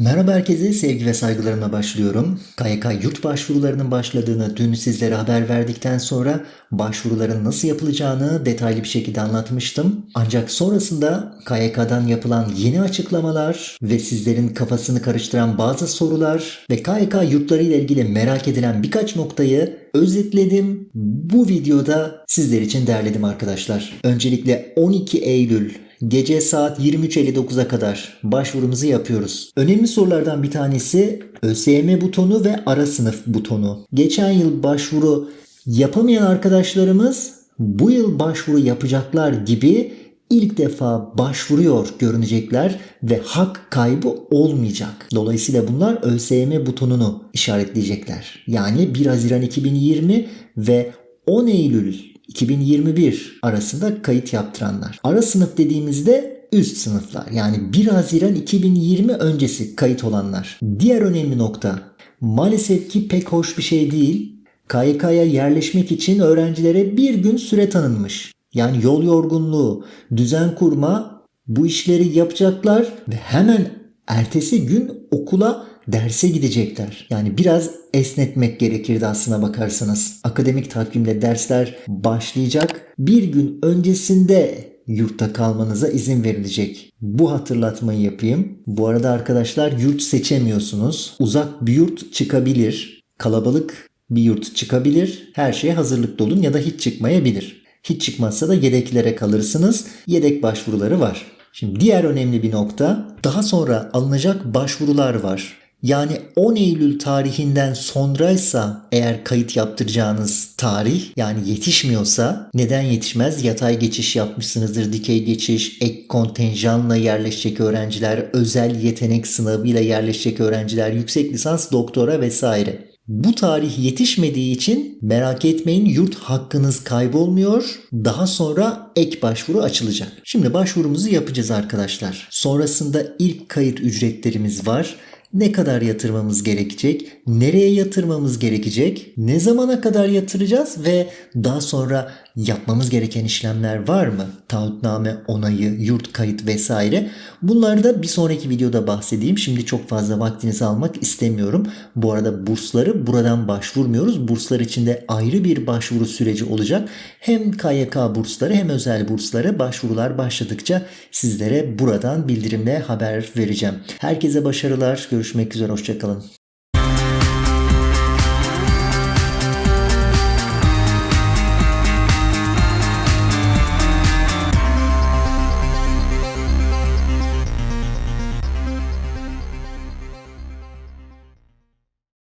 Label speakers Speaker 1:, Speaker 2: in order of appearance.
Speaker 1: Merhaba herkese sevgi ve saygılarımla başlıyorum. KYK yurt başvurularının başladığını dün sizlere haber verdikten sonra başvuruların nasıl yapılacağını detaylı bir şekilde anlatmıştım. Ancak sonrasında KYK'dan yapılan yeni açıklamalar ve sizlerin kafasını karıştıran bazı sorular ve KYK yurtları ile ilgili merak edilen birkaç noktayı özetledim. Bu videoda sizler için derledim arkadaşlar. Öncelikle 12 Eylül Gece saat 23.59'a kadar başvurumuzu yapıyoruz. Önemli sorulardan bir tanesi ÖSYM butonu ve ara sınıf butonu. Geçen yıl başvuru yapamayan arkadaşlarımız bu yıl başvuru yapacaklar gibi ilk defa başvuruyor görünecekler ve hak kaybı olmayacak. Dolayısıyla bunlar ÖSYM butonunu işaretleyecekler. Yani 1 Haziran 2020 ve 10 Eylül 2021 arasında kayıt yaptıranlar. Ara sınıf dediğimizde üst sınıflar yani 1 Haziran 2020 öncesi kayıt olanlar. Diğer önemli nokta maalesef ki pek hoş bir şey değil. KYK'ya yerleşmek için öğrencilere bir gün süre tanınmış. Yani yol yorgunluğu, düzen kurma bu işleri yapacaklar ve hemen ertesi gün okula derse gidecekler. Yani biraz esnetmek gerekirdi aslına bakarsanız. Akademik takvimde dersler başlayacak. Bir gün öncesinde yurtta kalmanıza izin verilecek. Bu hatırlatmayı yapayım. Bu arada arkadaşlar yurt seçemiyorsunuz. Uzak bir yurt çıkabilir. Kalabalık bir yurt çıkabilir. Her şeye hazırlıklı olun ya da hiç çıkmayabilir. Hiç çıkmazsa da yedeklere kalırsınız. Yedek başvuruları var. Şimdi diğer önemli bir nokta daha sonra alınacak başvurular var. Yani 10 Eylül tarihinden sonraysa eğer kayıt yaptıracağınız tarih yani yetişmiyorsa neden yetişmez? Yatay geçiş yapmışsınızdır, dikey geçiş, ek kontenjanla yerleşecek öğrenciler, özel yetenek sınavıyla yerleşecek öğrenciler, yüksek lisans, doktora vesaire. Bu tarih yetişmediği için merak etmeyin yurt hakkınız kaybolmuyor. Daha sonra ek başvuru açılacak. Şimdi başvurumuzu yapacağız arkadaşlar. Sonrasında ilk kayıt ücretlerimiz var. Ne kadar yatırmamız gerekecek? Nereye yatırmamız gerekecek? Ne zamana kadar yatıracağız ve daha sonra yapmamız gereken işlemler var mı? Taahhütname onayı, yurt kayıt vesaire. Bunları da bir sonraki videoda bahsedeyim. Şimdi çok fazla vaktinizi almak istemiyorum. Bu arada bursları buradan başvurmuyoruz. Burslar için de ayrı bir başvuru süreci olacak. Hem KYK bursları hem özel burslara başvurular başladıkça sizlere buradan bildirimle haber vereceğim. Herkese başarılar. Görüşmek üzere. Hoşçakalın.